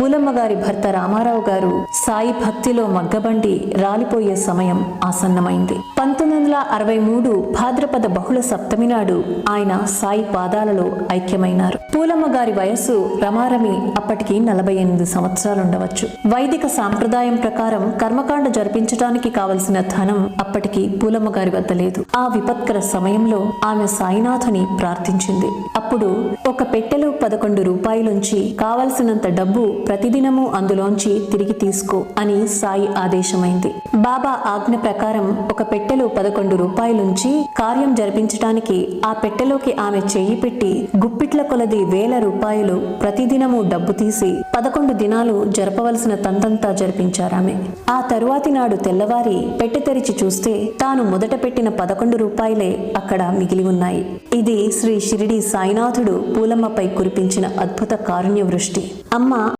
పూలమ్మ గారి భర్త రామారావు గారు సాయి భక్తిలో మగ్గబండి రాలిపోయే సమయం ఆసన్నమైంది. పంతొమ్మిది వందల అరవై మూడు భాద్రపద బహుళ సప్తమి నాడు ఆయన సాయి పాదాలలో ఐక్యమైనారు. పూలమ్మ గారి వయస్సు రమారమి అప్పటికి నలభై ఎనిమిది సంవత్సరాలుండవచ్చు. వైదిక సాంప్రదాయం ప్రకారం కర్మకాండ జరిపించడానికి కావలసిన ధనం అప్పటికి పూలమ్మ గారి వద్ద లేదు. ఆ విపత్కర సమయంలో ఆమె సాయినాథుని ప్రార్థించింది. అప్పుడు ఒక పెట్టెలో పదకొండు రూపాయలుంచి కావలసినంత డబ్బు ప్రతిదినము అందులోంచి తిరిగి తీసుకో అని సాయి ఆదేశమైంది. బాబా ఆజ్ఞ ప్రకారం ఒక పెట్టెలో పదకొండు రూపాయలుంచి కార్యం జరిపించటానికి ఆ పెట్టెలోకి ఆమె చేయి పెట్టి గుప్పిట్ల కొలది వేల రూపాయలు ప్రతిదినము డబ్బు తీసి పదకొండు దినాలు జరపవలసిన తంతంతా జరిపించారామె. ఆ తరువాతి నాడు తెల్లవారి పెట్టె తెరిచి చూస్తే తాను మొదట పెట్టిన పదకొండు రూపాయలే అక్కడ మిగిలి ఉన్నాయి. ఇది శ్రీ షిరిడి సాయినాథుడు పూలమ్మపై కురిపించిన అద్భుత కారుణ్య వృష్టి అమ్మ